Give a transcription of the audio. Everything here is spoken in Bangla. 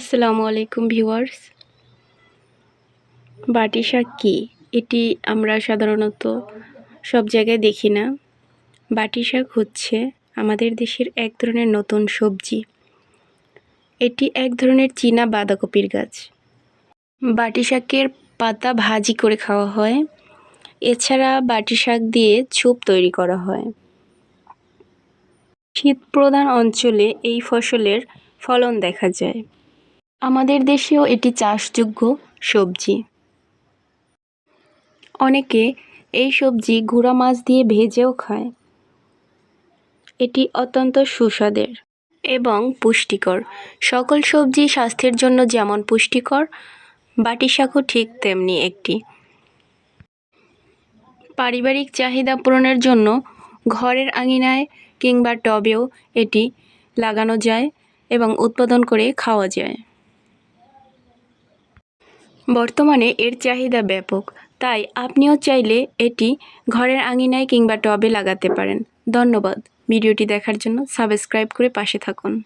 আসসালামু আলাইকুম ভিউয়ার্স। বাটি শাক কী? এটি আমরা সাধারণত সব জায়গায় দেখি না। বাটি শাক হচ্ছে আমাদের দেশের এক ধরনের নতুন সবজি। এটি এক ধরনের চীনা বাঁধাকপির গাছ। বাটি শাকের পাতা ভাজি করে খাওয়া হয়। এছাড়া বাটি শাক দিয়ে স্যুপ তৈরি করা হয়। শীত প্রধান অঞ্চলে এই ফসলের ফলন দেখা যায়। আমাদের দেশেও এটি চাষযোগ্য সবজি। অনেকে এই সবজি গুঁড়া মাছ দিয়ে ভেজেও খায়। এটি অত্যন্ত সুস্বাদের এবং পুষ্টিকর। সকল সবজি স্বাস্থ্যের জন্য যেমন পুষ্টিকর বাটি শাকও ঠিক তেমনি একটি। পারিবারিক চাহিদা পূরণের জন্য ঘরের আঙিনায় কিংবা টবেও এটি লাগানো যায় এবং উৎপাদন করে খাওয়া যায়। বর্তমানে এর চাহিদা ব্যাপক, তাই আপনিও চাইলে এটি ঘরের আঙিনায় কিংবা টবে লাগাতে পারেন। ধন্যবাদ। ভিডিওটি দেখার জন্য সাবস্ক্রাইব করে পাশে থাকুন।